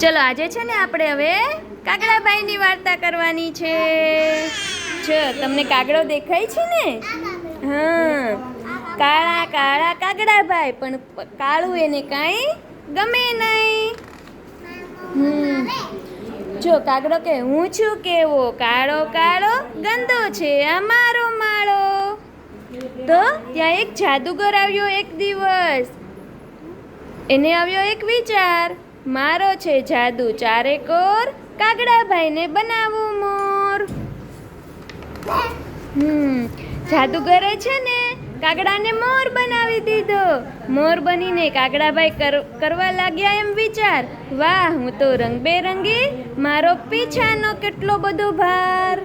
ચલો, આજે છે ને આપણે હવે કાગડાભાઈની વાર્તા કરવાની છે. જો તમને કાગડો દેખાય છે ને? હા. કાળા કાળા કાગડાભાઈ પણ કાળું એને કાંઈ ગમે નહીં. હમ. જો, કાગડો કે, હું છું કેવો? કાળો કાળો ગંદો છે આ મારો માળો. તો, ત્યાં એક જાદુગર આવ્યો એક દિવસ. એને આવ્યો એક વિચાર. મારો છે જાદુ ચારેકોર કાગડાભાઈને બનાવું મોર. હમ જાદુગરે છે ને, કાગડાને મોર બનાવી દીધો. મોર બનીને કાગડાભાઈ કર- કરવા લાગ્યા એમ વિચાર. વાહ, હું તો રંગબેરંગી, મારો પીછાનો કેટલો બધો ભાર.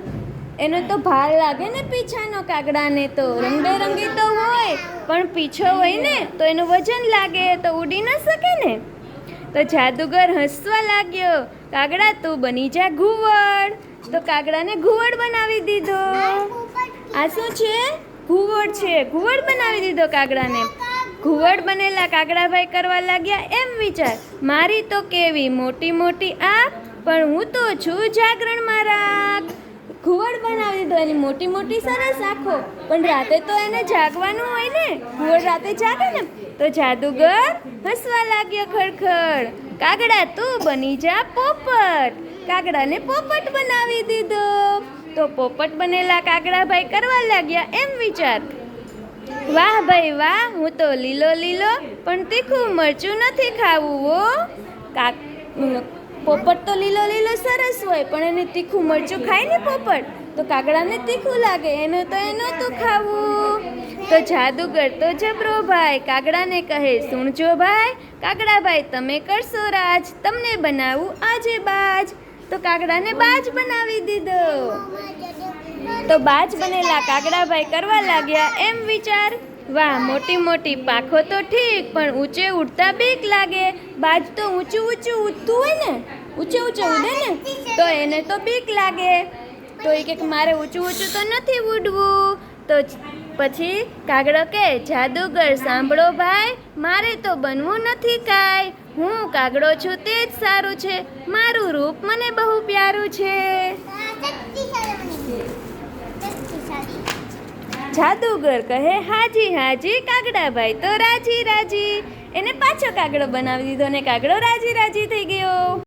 એનો તો ભાર લાગે ને પીછાનો કાગડાને તો, રંગબેરંગી તો હોય, પણ પીછો હોય ને, તો એનું વજન લાગે, તો ઉડી ન શકે ને. તો જાદુગર હસવા લાગ્યો, કાગડા તું બની જા ઘુવડ. તો કાગડાને ઘુવડ બનાવી દીધો. આ શું છે? ઘુવડ છે. ઘુવડ બનાવી દીધો કાગડાને. ઘુવડ બનેલા કાગડાભાઈ કરવા લાગ્યા એમ વિચાર, મારી તો કેવી મોટી મોટી આંખ, પણ હું તો છું જાગરણ રાખ ઘુવડ બનાવી દીધો. એની મોટી મોટી સરસ આંખો. પણ રાતે તો એને જાગવાનું હોય ને ઘુવડ રાતે જાગે ને, તો જાદુગર હસવા લાગ્યો ખડખડ. કાગડા, તું બની જા પોપટ. કાગડાને પોપટ બનાવી દીધો. તો પોપટ બનેલા કાગડાભાઈ કરવા લાગ્યા એમ વિચાર. વાહ ભાઈ વાહ, હું તો લીલો લીલો, પણ તીખું મરચું નથી ખાવું હો. કાક પોપટ તો લીલો લીલો સરસ હોય, પણ એને તીખું મરચું ખાય ને પોપટ? તો કાગડાને તીખું લાગે, એને તો એ નહોતું ખાવું. તો જાદુગર તો જબરો ભાઈ, કાગડાને કહે, સુણજો ભાઈ કાગડાભાઈ તમે કરશો રાજ, તમને બનાવું આજે બાજ. તો કાગડાને બાજ બનાવી દીધો. તો બાજ બનેલા કાગડાભાઈ કરવા લાગ્યા એમ વિચાર. વાહ, મોટી મોટી પાખો તો ઠીક, પણ ઊંચે ઉડતા બીક લાગે. બાજ તો ઊંચું ઊંચું ઉડતું હોય ને? ઊંચે ઊંચે ઉડે ને? તો એને તો બીક લાગે. તો એ કે મારે ઊંચું ઊંચું તો નથી ઉડવું. તો પછી કાગડો કે, જાદુગર, સાંભળો ભાઈ, મારે તો બનવું નથી કાંઈ. હું કાગડો છું તે જ સારું છે. મારું રૂપ મને બહુ પ્યારું છે. જાદુગર કહે, હાજી હાજી, કાગડાભાઈ તો રાજી રાજી. એને પાછો કાગડો બનાવી દીધો ને કાગડો રાજી રાજી થઈ ગયો.